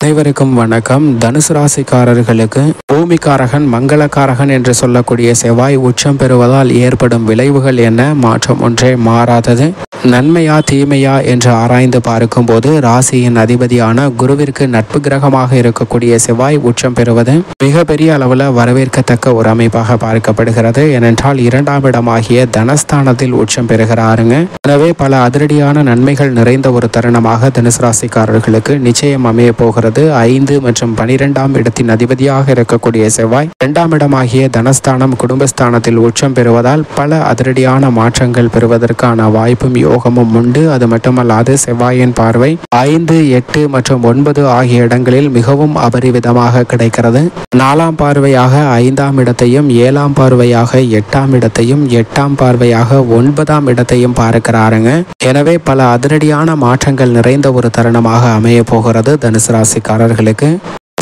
அனைவருக்கும் வணக்கம். தனுசு ராசிக்காரர்களுக்கு பூமிக்காரகன் மங்களக்காரகன் என்று சொல்லக்கூடிய செவ்வாய் உச்சம் பெறுவதால் ஏற்படும் விளைவுகள் என்ன? மாற்றம் ஒன்றே மாறாதது. நன்மையா தீமையா என்று ஆராய்ந்து பார்க்கும்போது ராசியின் அதிபதியான குருவிற்கு நட்பு கிரகமாக இருக்கக்கூடிய செவ்வாய் உச்சம் பெறுவது மிகப்பெரிய அளவில் வரவேற்கத்தக்க ஒரு அமைப்பாக பார்க்கப்படுகிறது. ஏனென்றால் இரண்டாம் இடமாகிய தனஸ்தானத்தில் உச்சம் பெறுகிறாருங்க. எனவே பல அதிரடியான நன்மைகள் நிறைந்த ஒரு தருணமாக தனுசு ராசிக்காரர்களுக்கு நிச்சயம் அமைய போகிறது. ஐந்து மற்றும் பனிரெண்டாம் இடத்தின் அதிபதியாக இருக்கக்கூடிய செவ்வாய் இரண்டாம் இடமாகிய தனஸ்தானம் குடும்பஸ்தானத்தில் உச்சம் பெறுவதால் பல அதிரடியான மாற்றங்கள் பெறுவதற்கான வாய்ப்பும் யோகமும் உண்டு. அது மட்டுமல்லாது செவ்வாயின் பார்வை ஐந்து எட்டு மற்றும் ஒன்பது ஆகிய இடங்களில் மிகவும் அபரிவிதமாக கிடைக்கிறது. நாலாம் பார்வையாக ஐந்தாம் இடத்தையும் ஏழாம் பார்வையாக எட்டாம் இடத்தையும் எட்டாம் பார்வையாக ஒன்பதாம் இடத்தையும் பார்க்கிறாருங்க. எனவே பல அதிரடியான மாற்றங்கள் நிறைந்த ஒரு தருணமாக அமைய போகிறது தனுசு ராசிக்காரர்களுக்கு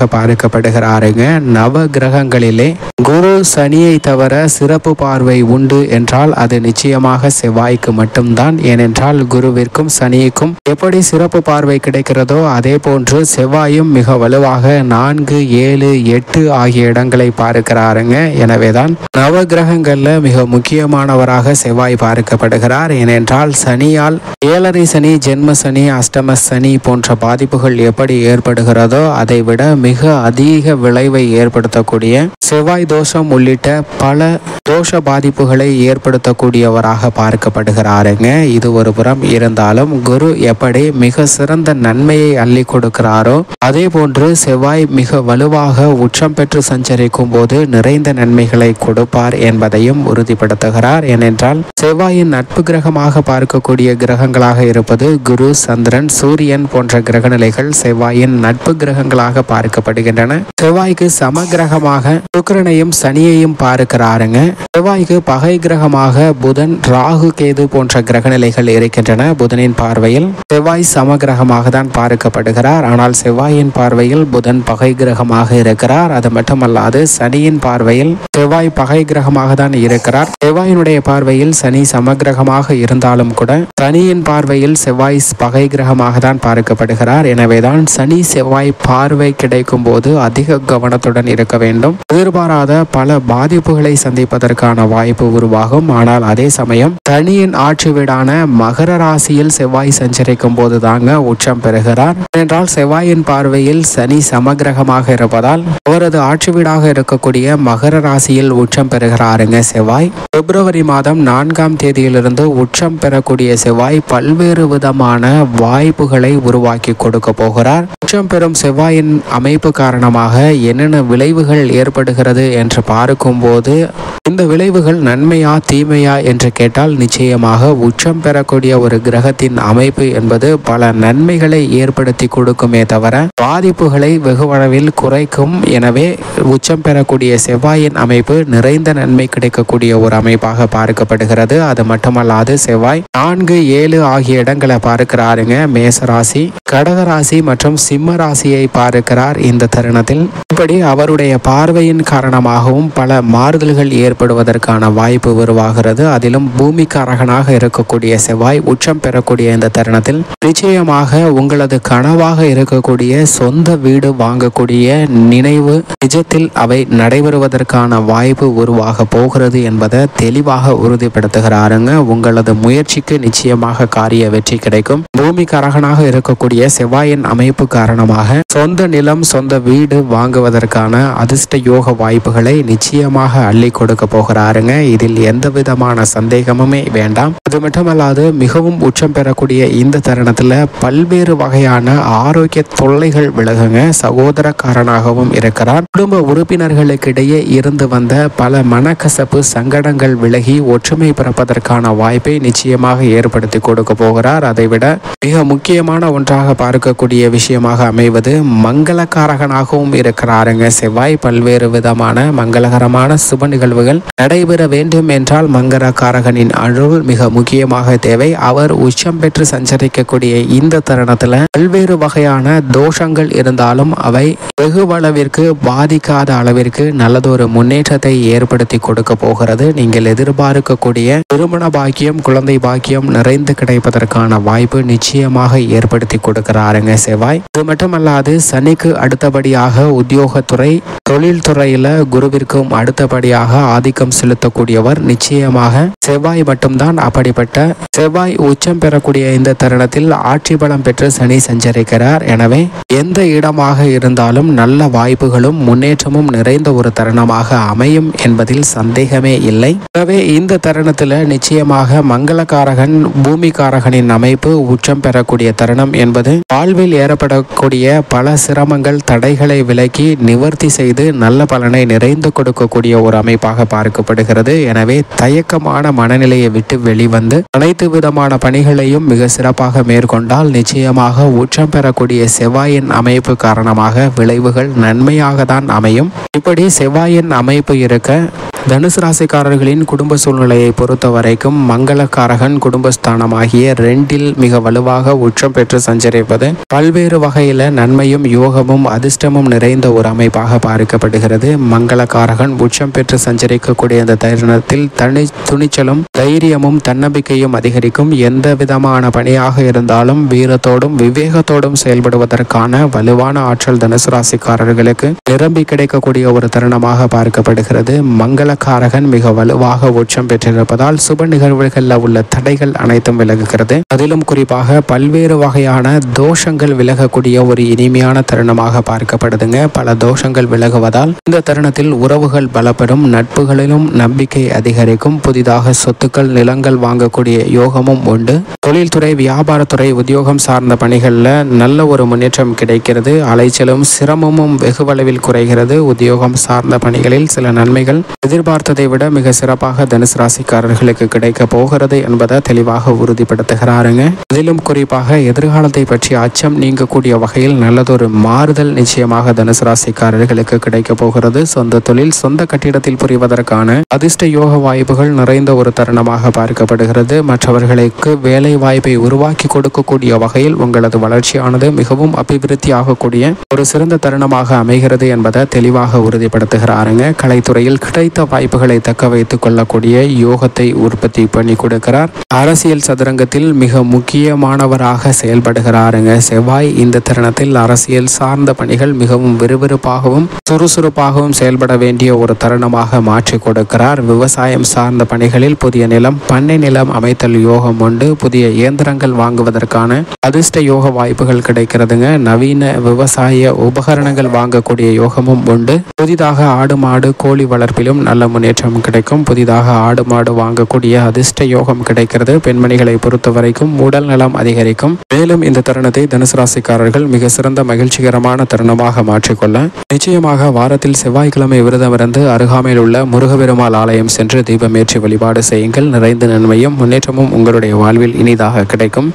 கிரகமாக பார்க்கப்படுகிறாருங்க நவ கிரகங்களிலே குரு சனியை தவிர சிறப்பு பார்வை உண்டு என்றால் அது நிச்சயமாக செவ்வாய்க்கு மட்டும்தான். ஏனென்றால் குருவிற்கும் சனிக்கும் எப்படி சிறப்பு பார்வை கிடைக்கிறதோ அதே போன்று செவ்வாயும் மிக வலுவாக நான்கு ஏழு எட்டு ஆகிய இடங்களை பார்க்கிறாருங்க. எனவேதான் நவ கிரகங்கள்ல மிக முக்கியமானவராக செவ்வாய் பார்க்கப்படுகிறார். ஏனென்றால் சனியால் ஏழரை சனி ஜென்ம சனி அஷ்டம சனி போன்ற பாதிப்புகள் எப்படி ஏற்படுகிறதோ அதை விட மிக அதிக விளைவை ஏற்படுத்தக்கூடிய செவ்வாய் தோஷம் உள்ளிட்ட பல தோஷ பாதிப்புகளை ஏற்படுத்தக்கூடியவராக பார்க்கப்படுகிறாருங்க. இது ஒரு புறம் இருந்தாலும் குரு எப்படி மிக சிறந்த நன்மையை அள்ளி கொடுக்கிறாரோ அதே போன்று செவ்வாய் மிக வலுவாக உச்சம் பெற்று சஞ்சரிக்கும் போது நிறைந்த நன்மைகளை கொடுப்பார் என்பதையும் உறுதிப்படுத்துகிறார். ஏனென்றால் செவ்வாயின் நட்பு கிரகமாக பார்க்கக்கூடிய கிரகங்களாக இருப்பது குரு சந்திரன் சூரியன் போன்ற கிரகநிலைகள் செவ்வாயின் நட்பு கிரகங்களாக பார்க்க பார்க்கப்படுகின்றன செவ்வாய்க்கு சமகிரகமாக சுக்கரனையும் சனியையும் பார்க்கிறாருங்க. செவ்வாய்க்கு பகை கிரகமாக புதன் ராகு கேது போன்ற கிரகநிலைகள் இருக்கின்றன புதனின் பார்வையில். செவ்வாய் சமகிரகமாக தான் பார்க்கப்படுகிறார். ஆனால் செவ்வாயின் பார்வையில் புதன் பகை கிரகமாக இருக்கிறார். அது மட்டுமல்லாது சனியின் பார்வையில் செவ்வாய் பகை கிரகமாக தான் இருக்கிறார். செவ்வாயினுடைய பார்வையில் சனி சமகிரகமாக இருந்தாலும் கூட சனியின் பார்வையில் செவ்வாய் பகை கிரகமாக தான் பார்க்கப்படுகிறார். எனவேதான் சனி செவ்வாய் பார்வை கிடைக்கும் போது அதிக கவனத்துடன் இருக்க வேண்டும். எதிர்பாராத பல பாதிப்புகளை சந்திப்பதற்கான வாய்ப்பு உருவாகும். ஆனால் அதே சமயம் தனியின் ஆட்சி வீடான மகர ராசியில் செவ்வாய் சஞ்சரிக்கும் போது தாங்க உச்சம் பெறுகிறார். என்றால் செவ்வாயின் பார்வையில் சனி சமகிரகமாக இருப்பதால் அவரது ஆட்சி வீடாக இருக்கக்கூடிய மகர ராசியில் உச்சம் பெறுகிறாருங்க செவ்வாய். பிப்ரவரி மாதம் நான்காம் தேதியிலிருந்து உச்சம் பெறக்கூடிய செவ்வாய் பல்வேறு விதமான வாய்ப்புகளை உருவாக்கி கொடுக்க போகிறார். உச்சம் பெறும் செவ்வாயின் அமை அமைப்பு காரணமாக என்னென்ன விளைவுகள் ஏற்படுகிறது என்று பார்க்கும்போது இந்த விளைவுகள் நன்மையா தீமையா என்று கேட்டால் நிச்சயமாக உச்சம் பெறக்கூடிய ஒரு கிரகத்தின் அமைப்பு என்பது பல நன்மைகளை ஏற்படுத்தி கொடுக்குமே தவிர பாதிப்புகளை வெகுவளவில் குறைக்கும். எனவே உச்சம் பெறக்கூடிய செவ்வாயின் அமைப்பு நிறைந்த நன்மை கிடைக்கக்கூடிய ஒரு அமைப்பாக பார்க்கப்படுகிறது. அது மட்டுமல்லாது செவ்வாய் நான்கு ஏழு ஆகிய இடங்களை பார்க்கிறாருங்க. மேசராசி கடகராசி மற்றும் சிம்ம ராசியை பார்க்கிறார். இந்த தருணத்தில். இப்படி அவருடைய பார்வையின் காரணமாகவும் பல மாறுதல்கள் ஏற்படுவதற்கான வாய்ப்பு உருவாகிறது. அதிலும் பூமிக்காரகனாக இருக்கக்கூடிய செவ்வாய் உச்சம் பெறக்கூடிய இந்த தருணத்தில் நிச்சயமாக உங்களது கனவாக இருக்கக்கூடிய சொந்த வீடு வாங்கக்கூடிய நினைவு நிஜத்தில் அவை நடைபெறுவதற்கான வாய்ப்பு உருவாக போகிறது என்பதை தெளிவாக உறுதிப்படுத்துகிறாருங்க. உங்களது முயற்சிக்கு நிச்சயமாக காரிய வெற்றி கிடைக்கும். பூமிக்காரகனாக இருக்கக்கூடிய செவ்வாயின் அமைப்பு காரணமாக சொந்த நிலம் சொந்த வீடு வாங்குவதற்கான அதிர்ஷ்ட யோக வாய்ப்புகளை நிச்சயமாக அள்ளி கொடுக்க போகிறாருங்க. இதில் எந்த விதமான சந்தேகமுமே வேண்டாம். அது மட்டுமல்லாது மிகவும் உச்சம் பெறக்கூடிய இந்த தருணத்துல பல்வேறு வகையான ஆரோக்கிய தொல்லைகள் விலகுங்க. சகோதரக்காரனாகவும் இருக்கிறார் குடும்ப உறுப்பினர்களுக்கிடையே இருந்து வந்த பல மனக்கசப்பு சங்கடங்கள் விலகி ஒற்றுமை பிறப்பதற்கான வாய்ப்பை நிச்சயமாக ஏற்படுத்தி கொடுக்க போகிறார். அதைவிட மிக முக்கியமான ஒன்றாக பார்க்கக்கூடிய விஷயமாக அமைவது மங்களக்காரகனாகவும் இருக்கிறாருங்க. செவ்வாய் பல்வேறு விதமான மங்களகரமான சுப நிகழ்வுகள் நடைபெற வேண்டும் என்றால் மங்களக்காரகனின் அருள் மிக முக்கியமாக தேவை. அவர் உச்சம் பெற்று சஞ்சரிக்கக்கூடிய இந்த தருணத்துல பல்வேறு வகையான தோஷங்கள் இருந்தாலும் அவை வெகுவளவிற்கு பாதிக்காத அளவிற்கு நல்லதொரு முன்னேற்றத்தை ஏற்படுத்தி கொடுக்க போகிறது. நீங்கள் எதிர்பார்க்கக்கூடிய திருமண பாக்கியம் குழந்தை பாக்கியம் நிறைந்து கிடைப்பதற்கான வாய்ப்பு நிச்சயம் நிச்சயமாக ஏற்படுத்தி கொடுக்கிறாருங்க செவ்வாய். அது மட்டுமல்லாது சனிக்கு அடுத்தபடியாக உத்தியோகத்துறை தொழில்துறையில குருவிற்கும் அடுத்தபடியாக ஆதிக்கம் செலுத்தக்கூடியவர் நிச்சயமாக செவ்வாய் மட்டும்தான். அப்படிப்பட்ட செவ்வாய் உச்சம் பெறக்கூடிய இந்த தருணத்தில் ஆட்சி பலம் பெற்று சனி சஞ்சரிக்கிறார். எனவே எந்த இடமாக இருந்தாலும் நல்ல வாய்ப்புகளும் முன்னேற்றமும் நிறைந்த ஒரு தருணமாக அமையும் என்பதில் சந்தேகமே இல்லை. எனவே இந்த தருணத்தில் நிச்சயமாக மங்களகாரகன் பூமிகாரகனின் அமைப்பு உச்சம் பெறக்கூடிய தருணம் என்பது வாழ்வில் ஏற்படக்கூடிய பல சிரமங்கள் தடைகளை விலக்கி நிவர்த்தி செய்து நல்ல பலனை நிறைந்து கொடுக்கக்கூடிய ஒரு அமைப்பாக பார்க்கப்படுகிறது. எனவே தயக்கமான மனநிலையை விட்டு வெளிவந்து அனைத்து விதமான பணிகளையும் மிக சிறப்பாக மேற்கொண்டால் நிச்சயமாக உச்சம் பெறக்கூடிய செவ்வாயின் அமைப்பு காரணமாக விளைவுகள் நன்மையாக தான் அமையும். இப்படி செவ்வாயின் அமைப்பு இருக்க தனுசு ராசிக்காரர்களின் குடும்ப சூழ்நிலையை பொறுத்த வரைக்கும் மங்களக்காரகன் குடும்பஸ்தானமாகிய ரெண்டில் மிக வலுவாக உச்சம் பெற்று சஞ்சரிப்பது பல்வேறு வகையில நன்மையும் யோகமும் அதிர்ஷ்டமும் நிறைந்த ஒரு அமைப்பாக பார்க்கப்படுகிறது. மங்களக்காரகன் உச்சம் பெற்று சஞ்சரிக்கக்கூடிய இந்த தருணத்தில் தனி துணிச்சலும் தைரியமும் தன்னம்பிக்கையும் அதிகரிக்கும். எந்த விதமான பணியாக இருந்தாலும் வீரத்தோடும் விவேகத்தோடும் செயல்படுவதற்கான வலுவான ஆற்றல் தனுசு ராசிக்காரர்களுக்கு நிரம்பி கிடைக்கக்கூடிய ஒரு தருணமாக பார்க்கப்படுகிறது. மங்கள மங்களகாரகன் மிக வலுவாக உச்சம் பெற்றிருப்பதால் சுப நிகழ்வுகளில் உள்ள தடைகள் அனைத்தும் விலகுகிறது. அதிலும் குறிப்பாக பல்வேறு வகையான தோஷங்கள் விலகக்கூடிய ஒரு இனிமையான தருணமாக பார்க்கப்படுதுங்க. பல தோஷங்கள் விலகுவதால் இந்த தருணத்தில் உறவுகள் பலப்படும் நட்புகளிலும் நம்பிக்கை அதிகரிக்கும் புதிதாக சொத்துக்கள் நிலங்கள் வாங்கக்கூடிய யோகமும் உண்டு. தொழில்துறை வியாபாரத்துறை உத்தியோகம் சார்ந்த பணிகளில் நல்ல ஒரு முன்னேற்றம் கிடைக்கிறது. அலைச்சலும் சிரமமும் வெகுவளவில் குறைகிறது. உத்தியோகம் சார்ந்த பணிகளில் சில நன்மைகள் எதிர்பார்த்ததை விட மிக சிறப்பாக தனுசு ராசிக்காரர்களுக்கு கிடைக்க போகிறது என்பதை தெளிவாக உறுதிப்படுத்துகிறாருங்க. அதிலும் குறிப்பாக எதிர்காலத்தை பற்றி அச்சம் நீங்கக்கூடிய வகையில் நல்லதொரு மாறுதல் நிச்சயமாக தனுசு ராசிக்காரர்களுக்கு கிடைக்க போகிறது. சொந்த தொழில் சொந்த கட்டிடத்தில் புரிவதற்கான அதிர்ஷ்ட யோக வாய்ப்புகள் நிறைந்த ஒரு தருணமாக பார்க்கப்படுகிறது. மற்றவர்களுக்கு வேலை வாய்ப்பை உருவாக்கி கொடுக்கக்கூடிய வகையில் உங்களது வளர்ச்சியானது மிகவும் அபிவிருத்தி ஆகக்கூடிய ஒரு சிறந்த தருணமாக அமைகிறது என்பதை தெளிவாக உறுதிப்படுத்துகிறாருங்க. கலைத்துறையில் கிடைத்த வாய்ப்புகளை தக்க வைத்துக் கொள்ளக்கூடிய யோகத்தை உற்பத்தி பண்ணி கொடுக்கிறார். அரசியல் சதுரங்கத்தில் மிக முக்கியமானவராக செயல்படுகிறாருங்க. செவ்வாய் இந்த தருணத்தில் அரசியல் சார்ந்த பணிகள் மிகவும் விறுவிறுப்பாகவும் சுறுசுறுப்பாகவும் செயல்பட வேண்டிய ஒரு தருணமாக மாற்றி கொடுக்கிறார். விவசாயம் சார்ந்த பணிகளில் புதிய நிலம் பண்ணை நிலம் அமைத்தல் யோகம் உண்டு. புதிய இயந்திரங்கள் வாங்குவதற்கான அதிர்ஷ்ட யோக வாய்ப்புகள் கிடைக்கிறதுங்க. நவீன விவசாய உபகரணங்கள் வாங்கக்கூடிய யோகமும் உண்டு. புதிதாக ஆடு மாடு கோழி வளர்ப்பிலும் நல்ல நல்ல முன்னேற்றம் கிடைக்கும். புதிதாக ஆடு மாடு வாங்கக்கூடிய அதிர்ஷ்ட யோகம் கிடைக்கிறது. பெண்மணிகளை பொறுத்த வரைக்கும் உடல் நலம் அதிகரிக்கும். மேலும் இந்த தருணத்தை தனுசு ராசிக்காரர்கள் மிக சிறந்த மகிழ்ச்சிகரமான தருணமாக மாற்றிக்கொள்ள. நிச்சயமாக வாரத்தில் செவ்வாய்க்கிழமை விரதம் இருந்து அருகாமையில் உள்ள முருகபெருமாள் ஆலயம் சென்று தீபமேற்றி வழிபாடு செய்யுங்கள். நிறைந்த நன்மையும் முன்னேற்றமும் உங்களுடைய வாழ்வில் இனிதாக கிடைக்கும்.